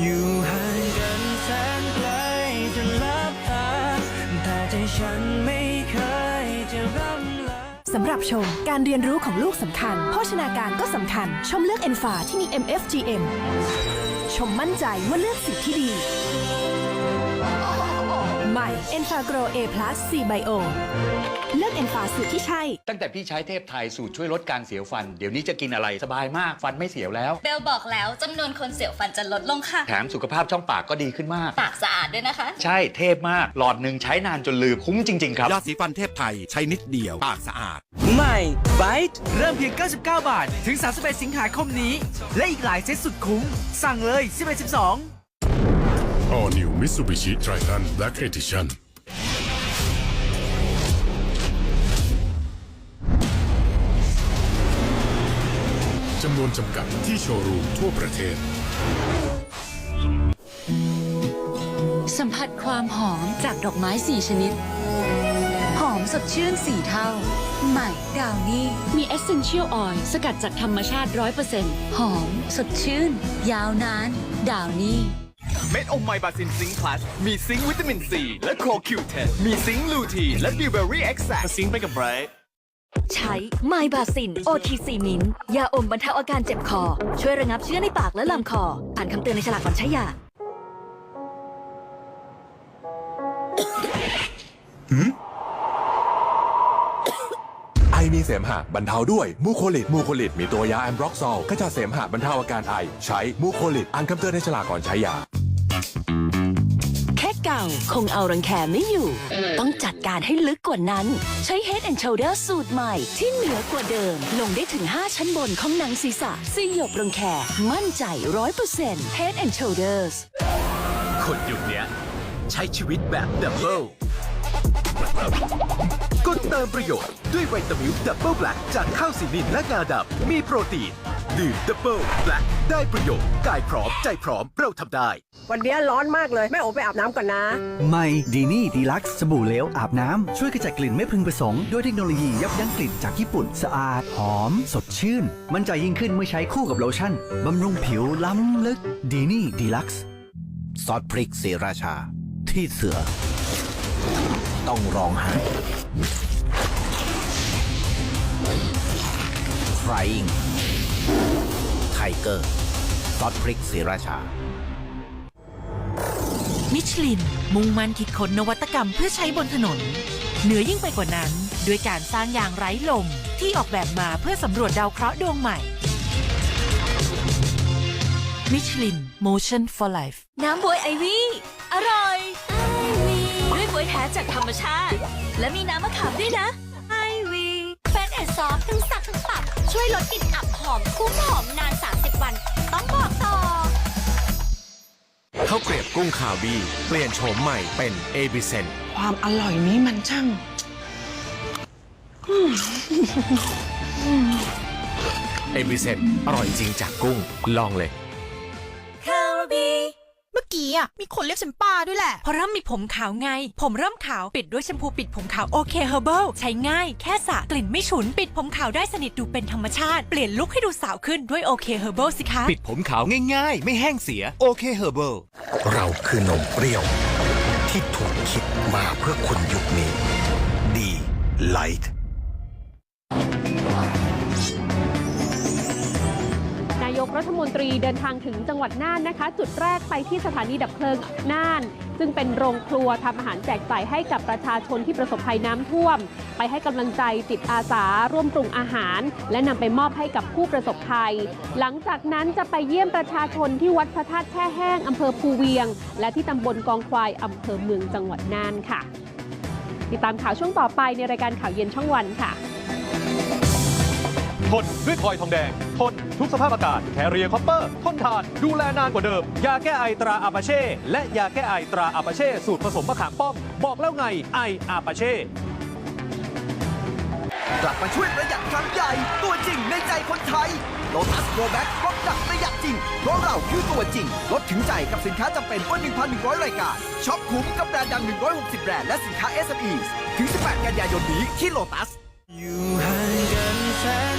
อยู่ห่างกันแสนไกลจะลับตาแต่ใจฉันไม่เคยจะร่ำลา สำหรับชม การเรียนรู้ของลูกสำคัญ โภชนาการก็สำคัญ ชมเลือกเอนฟาที่มี MFGM ชมมั่นใจว่าเลือกสิ่งที่ดี ใหม่เอนฟาโกร A+ C Bio เลือกเอนฟาสูตรที่ใช่ ตั้งแต่พี่ใช้เทพไทยสูตรช่วยลดการเสียวฟัน เดี๋ยวนี้จะกินอะไรสบายมากฟันไม่เสียวแล้ว เบลบอกแล้วจำนวนคนเสียวฟันจะลดลงค่ะ แถมสุขภาพช่องปากก็ดีขึ้นมาก ปากสะอาดด้วยนะคะ ใช่เทพมาก หลอดหนึ่งใช้นานจนลืมคุ้มจริง ๆ ครับ ยาสีฟันเทพไทยใช้นิดเดียว ปากสะอาด ใหม่ไบต์เริ่มเพียง 99 บาท ถึง 31 สิงหาคมนี้ และอีกหลายเซตสุดคุ้ม สั่งเลย11 12 All New Mitsubishi Triton Black Edition จำนวนจำกัดที่โชว์รูมทั่วประเทศ สัมผัสความหอมจากดอกไม้สี่ชนิด หอมสดชื่นสี่เท่า ใหม่ดาวนี่มี Essential Oil สกัดจากธรรมชาติ 100%หอมสดชื่น ยาวนาน ดาวนี่ เม็ดอมไมบาซินซิงค์พลัสมีซิงค์วิตามินซีและโคคิวเทนมีซิงค์ลูทีนและบิวเบอรี่เอ็กซ์แซซิงค์ไปกับไบรท์ใช้ ไมบาซิน OTC มินยาอมบรรเทาอาการเจ็บคอ ช่วยระงับเชื้อในปากและลำคอ อ่านคำเตือนในฉลากก่อนใช้ยาไอมีเสมหะบรรเทาด้วยมูโคลิดมูโคลิดมีตัวยาแอมบร็อกซอลขจัดเสมหะบรรเทาอาการไอ ใช้มูโคลิดอ่านคำเตือนในฉลากก่อนใช้ยา แค่เก่าคงเอารังแคไม่อยู่ ต้องจัดการให้ลึกกว่านั้น ใช้ Head and Shoulder สูตรใหม่ที่เหนือกว่าเดิม ลงได้ถึง 5 ชั้นบนของหนังศีรษะสยบรังแคมั่นใจ 100% Head and Shoulders คนยุคเนี้ยใช้ชีวิตแบบดับเบิลกดเติมประโยชน์ด้วยวิตามิลดับเบิลแบล็กจากข้าวสีนินและงาดำมีโปรตีน ดื่มดับเบิลแบล็กได้ประโยชน์กายพร้อมใจพร้อมเราทำได้ วันนี้ร้อนมากเลย แม่โอไปอาบน้ำก่อนนะใหม่ดีนี่ดีลักซ์สบู่เหลวอาบน้ำ ช่วยขจัดกลิ่นไม่พึงประสงค์ ด้วยเทคโนโลยียับยั้งกลิ่นจากญี่ปุ่นสะอาด หอม สดชื่น มั่นใจยิ่งขึ้นเมื่อใช้คู่กับโลชั่นบำรุงผิวล้ำลึกดีนี่ดีลักซ์ซอสพริกสีราชา ที่เสือ ต้องร้องไห้ Crying Tiger ซอสพริกสีราชา มิชลิน มุ่งมั่นคิดค้นนวัตกรรมเพื่อใช้บนถนน เหนือยิ่งไปกว่านั้น ด้วยการสร้างยางไร้ลม ที่ออกแบบมาเพื่อสำรวจดาวเคราะห์ดวงใหม่มิชลิน Motion for Life น้ำบวยไอวี่ อร่อยด้วยบวยแท้จากธรรมชาติ และมีน้ำมะขามด้วยนะไอวีเป็นแอนซอฟทั้งสักทั้งปัดช่วยลดกลิ่นอับ หอมคุ้มหอมนาน 30 วัน ต้องบอกต่อข้าวเกรียบกุ้งขาวบีเปลี่ยนโฉมใหม่เป็นเอบิเซนความอร่อยนี้มันช่างเอบิเซนอร่อยจริงจากกุ้งลองเลยเมื่อ กี้อะมีคนเรียกฉันป้าด้วยแหละเพราะเริ่มมีผมขาวไง ผมเริ่มขาวปิดด้วยแชมพูปิดผมขาวโอเคเฮอร์เบิลใช้ง่ายแค่สระกลิ่นไม่ฉุน ปิดผมขาวได้สนิทดูเป็นธรรมชาติ เปลี่ยนลุคให้ดูสาวขึ้นด้วยโอเคเฮอร์เบิลสิคะปิดผมขาวง่ายๆ ไม่แห้งเสียโอเคเฮอร์เบิลเราคือนมเปรี้ยว ที่ถูกคิดมาเพื่อคนยุคนี้ดีไลท์ รัฐมนตรีเดินทางถึงจังหวัดน่านนะคะ จุดแรกไปที่สถานีดับเพลิงน่าน ซึ่งเป็นโรงครัวทำอาหารแจกจ่ายให้กับประชาชนที่ประสบภัยน้ำท่วม ไปให้กำลังใจจิตอาสา ร่วมปรุงอาหาร และนำไปมอบให้กับผู้ประสบภัย หลังจากนั้นจะไปเยี่ยมประชาชนที่วัดพระธาตุแช่แห้งอำเภอภูเวียง และที่ตำบลกองควายอำเภอเมืองจังหวัดน่านค่ะ ติดตามข่าวช่วงต่อไปในรายการข่าวเย็นช่องวันค่ะ นด้วยพลอยทองแดง ทนทุกสภาพอากาศแคเรียคอปเปอร์ ทนทาน ดูแลนานกว่าเดิม ยาแก้ไอตราอาปาเช่ และยาแก้ไอตราอาปาเช่ สูตรผสมมะขามป้อม บอกแล้วไงไออาปาเช่ กลับมาช่วยประหยัดครั้งใหญ่ ตัวจริงในใจคนไทยโลตัสโ o แบ็กลดหนักประหยัดจริง เพราะเราคือตัวจริง ลดถึงใจกับสินค้าจำเป็นกว่า1,100 รายการ ช็อปคุ้มกับแบรนด์ดัง 160 แบรนด์และสินค้า SME ถึง 18 กันยายนนี้ที่โลตัส อยู่